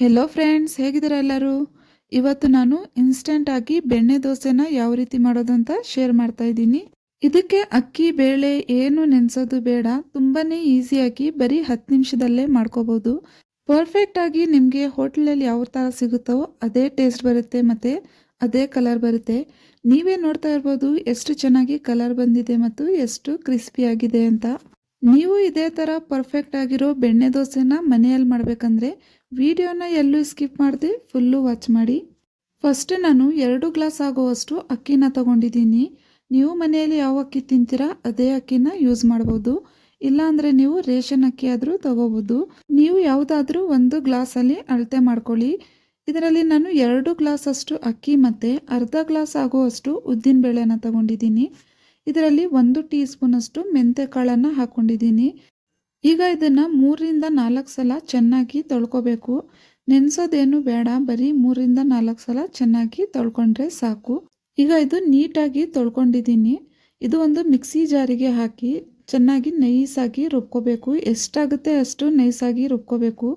Hello friends ಹೇಗಿದ್ದೀರಾ ಎಲ್ಲರೂ? ಇವತ್ತು ನಾನು ಇನ್ಸ್ಟೆಂಟ್ ಆಗಿ ಬೆಣ್ಣೆ ದೋಸೆನ ಯಾವ ರೀತಿ ಮಾಡೋದು ಅಂತ ಶೇರ್ ಮಾಡ್ತಾ ಇದ್ದೀನಿ. ಇದಕ್ಕೆ ಅಕ್ಕಿ, ಬೇಳೆ ಏನು ನೆನೆಸೋದು ಬೇಡ. ತುಂಬಾನೇ ಈಸಿಯಾಗಿ ಬರೀ ಹತ್ತು ನಿಮಿಷದಲ್ಲೇ ಮಾಡ್ಕೋಬಹುದು ಪರ್ಫೆಕ್ಟ್ ಆಗಿ ನಿಮಗೆ ಹೋಟ್ಲಲ್ಲಿ ಯಾವ ಥರ ಸಿಗುತ್ತೋ ಅದೇ ಟೇಸ್ಟ್ ಬರುತ್ತೆ ಮತ್ತು ಅದೇ ಕಲರ್ ಬರುತ್ತೆ. ನೀವೇ ನೋಡ್ತಾ ಇರ್ಬೋದು ಎಷ್ಟು ಚೆನ್ನಾಗಿ ಕಲರ್ ಬಂದಿದೆ ಮತ್ತು ಎಷ್ಟು ಕ್ರಿಸ್ಪಿ ಆಗಿದೆ ಅಂತ. ನೀವು ಇದೇ ಥರ ಪರ್ಫೆಕ್ಟ್ ಆಗಿರೋ ಬೆಣ್ಣೆ ದೋಸೆನ ಮನೆಯಲ್ಲಿ ಮಾಡಬೇಕಂದ್ರೆ ವಿಡಿಯೋನ ಎಲ್ಲೂ ಸ್ಕಿಪ್ ಮಾಡದೆ ಫುಲ್ಲು ವಾಚ್ ಮಾಡಿ. ಫಸ್ಟ್ ನಾನು ಎರಡು ಗ್ಲಾಸ್ ಆಗುವಷ್ಟು ಅಕ್ಕಿನ ತಗೊಂಡಿದ್ದೀನಿ. ನೀವು ಮನೆಯಲ್ಲಿ ಯಾವ ಅಕ್ಕಿ ತಿಂತೀರಾ ಅದೇ ಅಕ್ಕಿನ ಯೂಸ್ ಮಾಡ್ಬೋದು. ಇಲ್ಲಾಂದರೆ ನೀವು ರೇಷನ್ ಅಕ್ಕಿ ಆದರೂ ತಗೋಬೋದು. ನೀವು ಯಾವುದಾದ್ರೂ ಒಂದು ಗ್ಲಾಸಲ್ಲಿ ಅಳತೆ ಮಾಡ್ಕೊಳ್ಳಿ. ಇದರಲ್ಲಿ ನಾನು ಎರಡು ಗ್ಲಾಸ್ ಅಷ್ಟು ಅಕ್ಕಿ ಮತ್ತು ಅರ್ಧ ಗ್ಲಾಸ್ ಆಗುವಷ್ಟು ಉದ್ದಿನ ಬೇಳೆನ ತಗೊಂಡಿದ್ದೀನಿ. ಇದರಲ್ಲಿ ಒಂದು ಟೀ ಸ್ಪೂನಷ್ಟು ಮೆಂತೆ ಕಾಳನ್ನು ಹಾಕ್ಕೊಂಡಿದ್ದೀನಿ ಈಗ ಇದನ್ನು ಮೂರರಿಂದ ನಾಲ್ಕು ಸಲ ಚೆನ್ನಾಗಿ ತೊಳ್ಕೊಬೇಕು. ನೆನೆಸೋದೇನು ಬೇಡ, ಬರೀ ಮೂರಿಂದ ನಾಲ್ಕು ಸಲ ಚೆನ್ನಾಗಿ ತೊಳ್ಕೊಂಡ್ರೆ ಸಾಕು. ಈಗ ಇದು ನೀಟಾಗಿ ತೊಳ್ಕೊಂಡಿದ್ದೀನಿ. ಇದು ಒಂದು ಮಿಕ್ಸಿ ಜಾರಿಗೆ ಹಾಕಿ ಚೆನ್ನಾಗಿ ನೈಸಾಗಿ ರುಬ್ಕೋಬೇಕು. ಎಷ್ಟಾಗುತ್ತೆ ಅಷ್ಟು ನೈಸಾಗಿ ರುಬ್ಕೋಬೇಕು.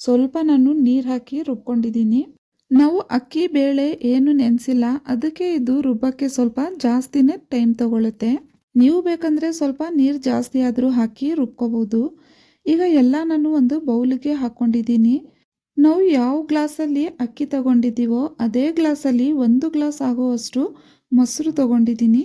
ಸ್ವಲ್ಪ ನಾನು ನೀರು ಹಾಕಿ ರುಬ್ಕೊಂಡಿದ್ದೀನಿ. ನಾವು ಅಕ್ಕಿ, ಬೇಳೆ ಏನು ನೆನೆಸಿಲ್ಲ. ಅದಕ್ಕೆ ಇದು ರುಬ್ಬಕ್ಕೆ ಸ್ವಲ್ಪ ಜಾಸ್ತಿನೇ ಟೈಮ್ ತಗೊಳುತ್ತೆ. ನೀವು ಬೇಕಂದರೆ ಸ್ವಲ್ಪ ನೀರು ಜಾಸ್ತಿ ಆದರೂ ಹಾಕಿ ರುಬ್ಕೋಬೋದು. ಈಗ ಎಲ್ಲ ನಾನು ಒಂದು ಬೌಲಿಗೆ ಹಾಕ್ಕೊಂಡಿದ್ದೀನಿ ನಾವು ಯಾವ ಗ್ಲಾಸಲ್ಲಿ ಅಕ್ಕಿ ತಗೊಂಡಿದ್ದೀವೋ ಅದೇ ಗ್ಲಾಸಲ್ಲಿ ಒಂದು ಗ್ಲಾಸ್ ಆಗುವಷ್ಟು ಮೊಸರು ತಗೊಂಡಿದ್ದೀನಿ.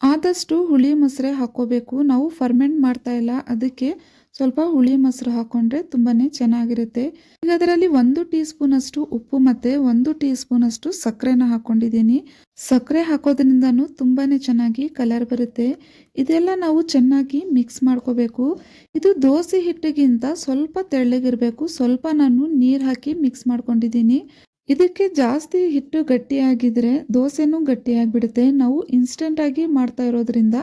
ಆದಷ್ಟು ಹುಳಿ ಮೊಸರೆ ಹಾಕ್ಕೋಬೇಕು. ನಾವು ಫರ್ಮೆಂಟ್ ಮಾಡ್ತಾ ಇಲ್ಲ. ಅದಕ್ಕೆ ಸ್ವಲ್ಪ ಹುಳಿ ಮೊಸರು ಹಾಕ್ಕೊಂಡ್ರೆ ತುಂಬಾ ಚೆನ್ನಾಗಿರುತ್ತೆ. ಈಗ ಅದರಲ್ಲಿ ಒಂದು ಟೀ ಸ್ಪೂನಷ್ಟು ಉಪ್ಪು ಮತ್ತು ಒಂದು ಟೀ ಸ್ಪೂನಷ್ಟು ಸಕ್ಕರೆನ ಹಾಕ್ಕೊಂಡಿದ್ದೀನಿ ಸಕ್ಕರೆ ಹಾಕೋದ್ರಿಂದನೂ ತುಂಬಾ ಚೆನ್ನಾಗಿ ಕಲರ್ ಬರುತ್ತೆ. ಇದೆಲ್ಲ ನಾವು ಚೆನ್ನಾಗಿ ಮಿಕ್ಸ್ ಮಾಡ್ಕೋಬೇಕು. ಇದು ದೋಸೆ ಹಿಟ್ಟಿಗಿಂತ ಸ್ವಲ್ಪ ತೆಳ್ಳಗಿರಬೇಕು. ಸ್ವಲ್ಪ ನಾನು ನೀರು ಹಾಕಿ ಮಿಕ್ಸ್ ಮಾಡ್ಕೊಂಡಿದ್ದೀನಿ. ಇದಕ್ಕೆ ಜಾಸ್ತಿ ಹಿಟ್ಟು ಗಟ್ಟಿಯಾಗಿದ್ರೆ ದೋಸೆನೂ ಗಟ್ಟಿಯಾಗಿಬಿಡುತ್ತೆ. ನಾವು ಇನ್ಸ್ಟೆಂಟಾಗಿ ಮಾಡ್ತಾ ಇರೋದ್ರಿಂದ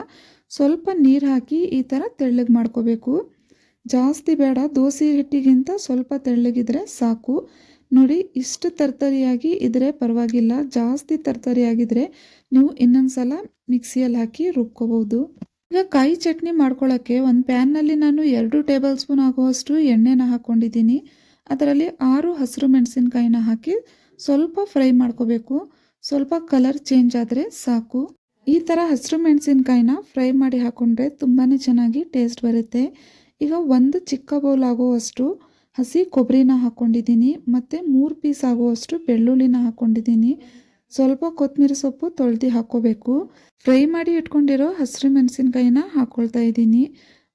ಸ್ವಲ್ಪ ನೀರು ಹಾಕಿ ಈ ಥರ ತೆಳ್ಳಗೆ ಮಾಡ್ಕೋಬೇಕು. ಜಾಸ್ತಿ ಬೇಡ, ದೋಸೆ ಹಿಟ್ಟಿಗಿಂತ ಸ್ವಲ್ಪ ತೆಳ್ಳಗಿದ್ರೆ ಸಾಕು. ನೋಡಿ, ಇಷ್ಟು ತರ್ತರಿಯಾಗಿ ಇದ್ರೆ ಪರವಾಗಿಲ್ಲ. ಜಾಸ್ತಿ ತರ್ತರಿಯಾಗಿದ್ರೆ ನೀವು ಇನ್ನೊಂದು ಸಲ ಮಿಕ್ಸಿಯಲ್ಲಿ ಹಾಕಿ ರುಬ್ಕೋಬಹುದು. ಈಗ ಕಾಯಿ ಚಟ್ನಿ ಮಾಡ್ಕೊಳ್ಳೋಕ್ಕೆ ಒಂದು ಪ್ಯಾನ್ನಲ್ಲಿ ನಾನು ಎರಡು ಟೇಬಲ್ ಸ್ಪೂನ್ ಆಗುವಷ್ಟು ಎಣ್ಣೆನ ಹಾಕ್ಕೊಂಡಿದ್ದೀನಿ ಅದರಲ್ಲಿ ಆರು ಹಸಿರು ಮೆಣಸಿನ್ಕಾಯಿನ ಹಾಕಿ ಸ್ವಲ್ಪ ಫ್ರೈ ಮಾಡ್ಕೋಬೇಕು. ಸ್ವಲ್ಪ ಕಲರ್ ಚೇಂಜ್ ಆದರೆ ಸಾಕು. ಈ ಥರ ಹಸಿರು ಮೆಣಸಿನ್ಕಾಯಿನ ಫ್ರೈ ಮಾಡಿ ಹಾಕ್ಕೊಂಡ್ರೆ ತುಂಬಾ ಚೆನ್ನಾಗಿ ಟೇಸ್ಟ್ ಬರುತ್ತೆ. ಈಗ ಒಂದು ಚಿಕ್ಕ ಬೌಲ್ ಆಗುವಷ್ಟು ಹಸಿ ಕೊಬ್ಬರಿನ ಹಾಕ್ಕೊಂಡಿದ್ದೀನಿ ಮತ್ತು ಮೂರು ಪೀಸ್ ಆಗುವಷ್ಟು ಬೆಳ್ಳುಳ್ಳಿನ ಹಾಕ್ಕೊಂಡಿದ್ದೀನಿ ಸ್ವಲ್ಪ ಕೊತ್ತಂಬರಿ ಸೊಪ್ಪು ತೊಳೆದು ಹಾಕ್ಕೋಬೇಕು. ಫ್ರೈ ಮಾಡಿ ಇಟ್ಕೊಂಡಿರೋ ಹಸಿರು ಮೆಣಸಿನ್ಕಾಯಿನ ಹಾಕ್ಕೊಳ್ತಾ ಇದ್ದೀನಿ.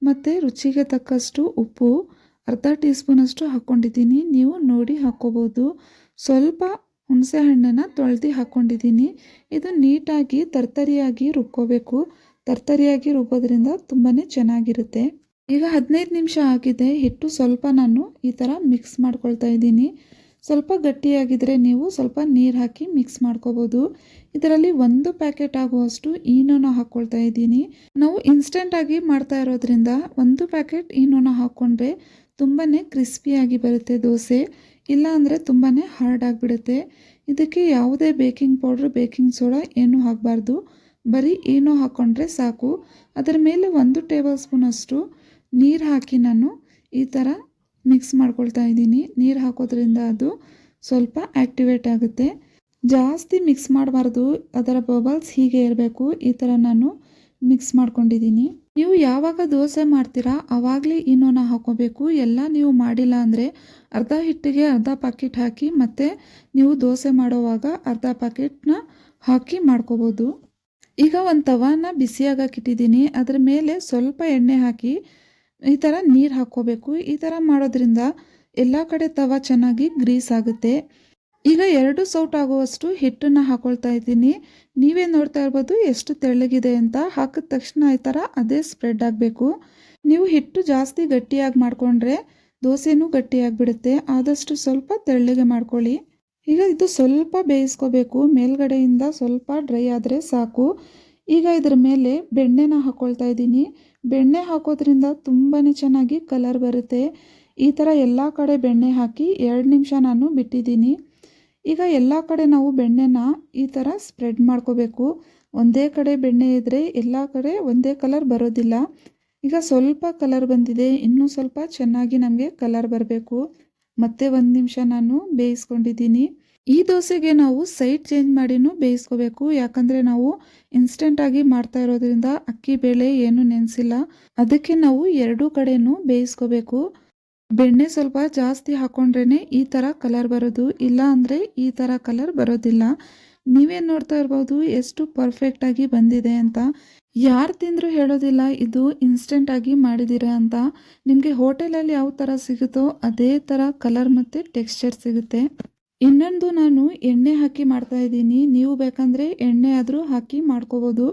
ಮತ್ತು ರುಚಿಗೆ ತಕ್ಕಷ್ಟು ಉಪ್ಪು, ಅರ್ಧ ಟೀ ಸ್ಪೂನಷ್ಟು ಹಾಕ್ಕೊಂಡಿದ್ದೀನಿ ನೀವು ನೋಡಿ ಹಾಕ್ಕೋಬೋದು. ಸ್ವಲ್ಪ ಹುಣಸೆ ಹಣ್ಣನ್ನು ತೊಳೆದು ಹಾಕ್ಕೊಂಡಿದ್ದೀನಿ ಇದು ನೀಟಾಗಿ ತರ್ತರಿಯಾಗಿ ರುಬ್ಕೋಬೇಕು. ತರ್ತರಿಯಾಗಿ ರುಬ್ಬೋದ್ರಿಂದ ತುಂಬಾ ಚೆನ್ನಾಗಿರುತ್ತೆ. ಈಗ ಹದಿನೈದು ನಿಮಿಷ ಆಗಿದೆ. ಹಿಟ್ಟು ಸ್ವಲ್ಪ ನಾನು ಈ ಥರ ಮಿಕ್ಸ್ ಮಾಡ್ಕೊಳ್ತಾ ಇದ್ದೀನಿ. ಸ್ವಲ್ಪ ಗಟ್ಟಿಯಾಗಿದ್ದರೆ ನೀವು ಸ್ವಲ್ಪ ನೀರು ಹಾಕಿ ಮಿಕ್ಸ್ ಮಾಡ್ಕೋಬೋದು. ಇದರಲ್ಲಿ ಒಂದು ಪ್ಯಾಕೆಟ್ ಆಗುವಷ್ಟು ಈನೋನ ಹಾಕ್ಕೊಳ್ತಾ ಇದ್ದೀನಿ. ನಾವು ಇನ್ಸ್ಟೆಂಟಾಗಿ ಮಾಡ್ತಾ ಇರೋದ್ರಿಂದ ಒಂದು ಪ್ಯಾಕೆಟ್ ಈನೋನ ಹಾಕ್ಕೊಂಡ್ರೆ ತುಂಬಾ ಕ್ರಿಸ್ಪಿಯಾಗಿ ಬರುತ್ತೆ ದೋಸೆ. ಇಲ್ಲ ಅಂದರೆ ತುಂಬಾ ಹಾರ್ಡ್ ಆಗಿಬಿಡುತ್ತೆ. ಇದಕ್ಕೆ ಯಾವುದೇ ಬೇಕಿಂಗ್ ಪೌಡ್ರ್ ಬೇಕಿಂಗ್ ಸೋಡಾ ಏನೂ ಹಾಕಬಾರ್ದು. ಬರೀ ಏನೋ ಹಾಕ್ಕೊಂಡ್ರೆ ಸಾಕು. ಅದರ ಮೇಲೆ ಒಂದು ಟೇಬಲ್ ಸ್ಪೂನಷ್ಟು ನೀರು ಹಾಕಿ ನಾನು ಈ ಥರ ಮಿಕ್ಸ್ ಮಾಡ್ಕೊಳ್ತಾ ಇದ್ದೀನಿ. ನೀರು ಹಾಕೋದ್ರಿಂದ ಅದು ಸ್ವಲ್ಪ ಆ್ಯಕ್ಟಿವೇಟ್ ಆಗುತ್ತೆ. ಜಾಸ್ತಿ ಮಿಕ್ಸ್ ಮಾಡಬಾರ್ದು. ಅದರ ಬಬಲ್ಸ್ ಹೀಗೆ ಇರಬೇಕು. ಈ ಥರ ನಾನು ಮಿಕ್ಸ್ ಮಾಡ್ಕೊಂಡಿದ್ದೀನಿ. ನೀವು ಯಾವಾಗ ದೋಸೆ ಮಾಡ್ತೀರಾ ಆವಾಗಲೇ ಇನ್ನೋನ ಹಾಕೋಬೇಕು. ಎಲ್ಲ ನೀವು ಮಾಡಿಲ್ಲ ಅಂದರೆ ಅರ್ಧ ಹಿಟ್ಟಿಗೆ ಅರ್ಧ ಪಾಕೆಟ್ ಹಾಕಿ ಮತ್ತು ನೀವು ದೋಸೆ ಮಾಡೋವಾಗ ಅರ್ಧ ಪಾಕೆಟ್ನ ಹಾಕಿ ಮಾಡ್ಕೋಬೋದು. ಈಗ ಒಂದು ತವಾನ ಬಿಸಿಯಾಗಿಟ್ಟಿದ್ದೀನಿ ಅದರ ಮೇಲೆ ಸ್ವಲ್ಪ ಎಣ್ಣೆ ಹಾಕಿ ಈ ಥರ ನೀರು ಹಾಕ್ಕೋಬೇಕು. ಈ ಥರ ಮಾಡೋದ್ರಿಂದ ಎಲ್ಲ ಕಡೆ ತವ ಚೆನ್ನಾಗಿ ಗ್ರೀಸ್ ಆಗುತ್ತೆ. ಈಗ ಎರಡು ಸೌಟ್ ಆಗುವಷ್ಟು ಹಿಟ್ಟನ್ನು ಹಾಕೊಳ್ತಾ ಇದ್ದೀನಿ. ನೀವೇ ನೋಡ್ತಾ ಇರ್ಬೋದು ಎಷ್ಟು ತೆಳ್ಳಗಿದೆ ಅಂತ. ಹಾಕಿದ ತಕ್ಷಣ ಈ ಥರ ಅದೇ ಸ್ಪ್ರೆಡ್ ಆಗಬೇಕು. ನೀವು ಹಿಟ್ಟು ಜಾಸ್ತಿ ಗಟ್ಟಿಯಾಗಿ ಮಾಡಿಕೊಂಡ್ರೆ ದೋಸೆನೂ ಗಟ್ಟಿಯಾಗಿಬಿಡುತ್ತೆ. ಆದಷ್ಟು ಸ್ವಲ್ಪ ತೆಳ್ಳಗೆ ಮಾಡ್ಕೊಳ್ಳಿ. ಈಗ ಇದು ಸ್ವಲ್ಪ ಬೇಯಿಸ್ಕೋಬೇಕು. ಮೇಲ್ಗಡೆಯಿಂದ ಸ್ವಲ್ಪ ಡ್ರೈ ಆದರೆ ಸಾಕು. ಈಗ ಇದರ ಮೇಲೆ ಬೆಣ್ಣೆನ ಹಾಕ್ಕೊಳ್ತಾ ಇದ್ದೀನಿ. ಬೆಣ್ಣೆ ಹಾಕೋದ್ರಿಂದ ತುಂಬಾ ಚೆನ್ನಾಗಿ ಕಲರ್ ಬರುತ್ತೆ. ಈ ಥರ ಎಲ್ಲ ಕಡೆ ಬೆಣ್ಣೆ ಹಾಕಿ ಎರಡು ನಿಮಿಷ ನಾನು ಬಿಟ್ಟಿದ್ದೀನಿ. ಈಗ ಎಲ್ಲ ಕಡೆ ನಾವು ಬೆಣ್ಣೆನ ಈ ಥರ ಸ್ಪ್ರೆಡ್ ಮಾಡ್ಕೋಬೇಕು. ಒಂದೇ ಕಡೆ ಬೆಣ್ಣೆ ಇದ್ದರೆ ಎಲ್ಲ ಕಡೆ ಒಂದೇ ಕಲರ್ ಬರೋದಿಲ್ಲ. ಈಗ ಸ್ವಲ್ಪ ಕಲರ್ ಬಂದಿದೆ, ಇನ್ನೂ ಸ್ವಲ್ಪ ಚೆನ್ನಾಗಿ ನಮಗೆ ಕಲರ್ ಬರಬೇಕು. ಮತ್ತೆ ಒಂದು ನಿಮಿಷ ನಾನು ಬೇಯಿಸ್ಕೊಂಡಿದ್ದೀನಿ. ಈ ದೋಸೆಗೆ ನಾವು ಸೈಡ್ ಚೇಂಜ್ ಮಾಡಿನೂ ಬೇಯಿಸ್ಕೋಬೇಕು. ಯಾಕಂದರೆ ನಾವು ಇನ್ಸ್ಟೆಂಟಾಗಿ ಮಾಡ್ತಾ ಇರೋದ್ರಿಂದ ಅಕ್ಕಿ, ಬೇಳೆ ಏನು ನೆನೆಸಿಲ್ಲ. ಅದಕ್ಕೆ ನಾವು ಎರಡೂ ಕಡೆನೂ ಬೇಯಿಸ್ಕೋಬೇಕು. ಬೆಣ್ಣೆ ಸ್ವಲ್ಪ ಜಾಸ್ತಿ ಹಾಕೊಂಡ್ರೇ ಈ ಥರ ಕಲರ್ ಬರೋದು. ಇಲ್ಲ ಅಂದರೆ ಈ ಥರ ಕಲರ್ ಬರೋದಿಲ್ಲ. ನೀವೇ ನೋಡ್ತಾ ಇರ್ಬೋದು, ಎಷ್ಟು ಪರ್ಫೆಕ್ಟಾಗಿ ಬಂದಿದೆ ಅಂತ. ಯಾರು ತಿಂದರೂ ಹೇಳೋದಿಲ್ಲ, ಇದು ಇನ್ಸ್ಟೆಂಟಾಗಿ ಮಾಡಿದ್ದೀರಾ ಅಂತ. ನಿಮಗೆ ಹೋಟೆಲಲ್ಲಿ ಯಾವ ಥರ ಸಿಗುತ್ತೋ ಅದೇ ಥರ ಕಲರ್ ಮತ್ತು ಟೆಕ್ಸ್ಚರ್ ಸಿಗುತ್ತೆ. ಇನ್ನೊಂದು ನಾನು ಎಣ್ಣೆ ಹಾಕಿ ಮಾಡ್ತಾ ಇದ್ದೀನಿ. ನೀವು ಬೇಕಂದರೆ ಎಣ್ಣೆ ಆದರೂ ಹಾಕಿ ಮಾಡ್ಕೋಬೋದು.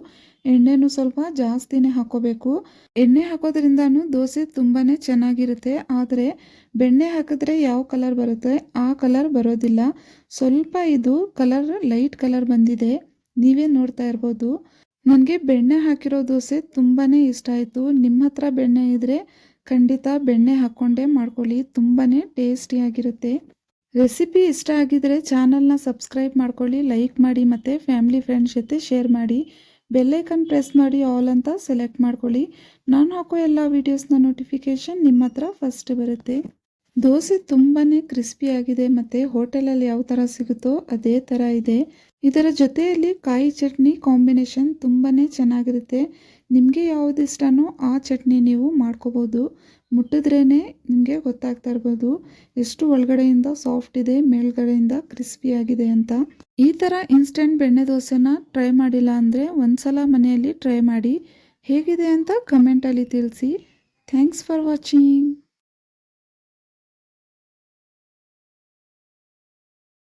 ಎಣ್ಣೆನೂ ಸ್ವಲ್ಪ ಜಾಸ್ತಿನೇ ಹಾಕೋಬೇಕು. ಎಣ್ಣೆ ಹಾಕೋದ್ರಿಂದನೂ ದೋಸೆ ತುಂಬಾ ಚೆನ್ನಾಗಿರುತ್ತೆ. ಆದರೆ ಬೆಣ್ಣೆ ಹಾಕಿದ್ರೆ ಯಾವ ಕಲರ್ ಬರುತ್ತೆ? ಆ ಕಲರ್ ಬರೋದಿಲ್ಲ. ಸ್ವಲ್ಪ ಇದು ಕಲರ್, ಲೈಟ್ ಕಲರ್ ಬಂದಿದೆ. ನೀವೇ ನೋಡ್ತಾ ಇರ್ಬೋದು. ನನಗೆ ಬೆಣ್ಣೆ ಹಾಕಿರೋ ದೋಸೆ ತುಂಬಾ ಇಷ್ಟ ಆಯಿತು. ನಿಮ್ಮ ಹತ್ರ ಬೆಣ್ಣೆ ಇದ್ದರೆ ಖಂಡಿತ ಬೆಣ್ಣೆ ಹಾಕ್ಕೊಂಡೇ ಮಾಡ್ಕೊಳ್ಳಿ. ತುಂಬಾ ಟೇಸ್ಟಿಯಾಗಿರುತ್ತೆ ರೆಸಿಪಿ ಇಷ್ಟ ಆಗಿದರೆ ಚಾನಲ್ನ ಸಬ್ಸ್ಕ್ರೈಬ್ ಮಾಡ್ಕೊಳ್ಳಿ, ಲೈಕ್ ಮಾಡಿ ಮತ್ತು ಫ್ಯಾಮಿಲಿ ಫ್ರೆಂಡ್ಸ್ ಜೊತೆ ಶೇರ್ ಮಾಡಿ. ಬೆಲ್ಲೈಕನ್ ಪ್ರೆಸ್ ಮಾಡಿ ಆಲ್ ಅಂತ ಸೆಲೆಕ್ಟ್ ಮಾಡ್ಕೊಳ್ಳಿ. ನಾನು ಹಾಕೋ ಎಲ್ಲ ವೀಡಿಯೋಸ್ನ ನೋಟಿಫಿಕೇಷನ್ ನಿಮ್ಮ ಹತ್ರ ಫಸ್ಟ್ ಬರುತ್ತೆ. ದೋಸೆ ತುಂಬಾ ಕ್ರಿಸ್ಪಿಯಾಗಿದೆ ಮತ್ತು ಹೋಟೆಲಲ್ಲಿ ಯಾವ ಥರ ಸಿಗುತ್ತೋ ಅದೇ ಥರ ಇದೆ. ಇದರ ಜೊತೆಯಲ್ಲಿ ಕಾಯಿ ಚಟ್ನಿ ಕಾಂಬಿನೇಷನ್ ತುಂಬಾ ಚೆನ್ನಾಗಿರುತ್ತೆ. ನಿಮಗೆ ಯಾವುದು ಇಷ್ಟನೋ ಆ ಚಟ್ನಿ ನೀವು ಮಾಡ್ಕೋಬೋದು. ಮುಟ್ಟಿದ್ರೇ ನಿಮಗೆ ಗೊತ್ತಾಗ್ತಾ ಇರ್ಬೋದು. ಎಷ್ಟು ಒಳಗಡೆಯಿಂದ ಸಾಫ್ಟ್ ಇದೆ, ಮೇಲ್ಗಡೆಯಿಂದ ಕ್ರಿಸ್ಪಿಯಾಗಿದೆ ಅಂತ. ಈ ಥರ ಇನ್ಸ್ಟೆಂಟ್ ಬೆಣ್ಣೆ ದೋಸೆನ ಟ್ರೈ ಮಾಡಿಲ್ಲ ಅಂದರೆ ಒಂದ್ಸಲ ಮನೆಯಲ್ಲಿ ಟ್ರೈ ಮಾಡಿ ಹೇಗಿದೆ ಅಂತ ಕಮೆಂಟಲ್ಲಿ ತಿಳಿಸಿ. Thanks for watching.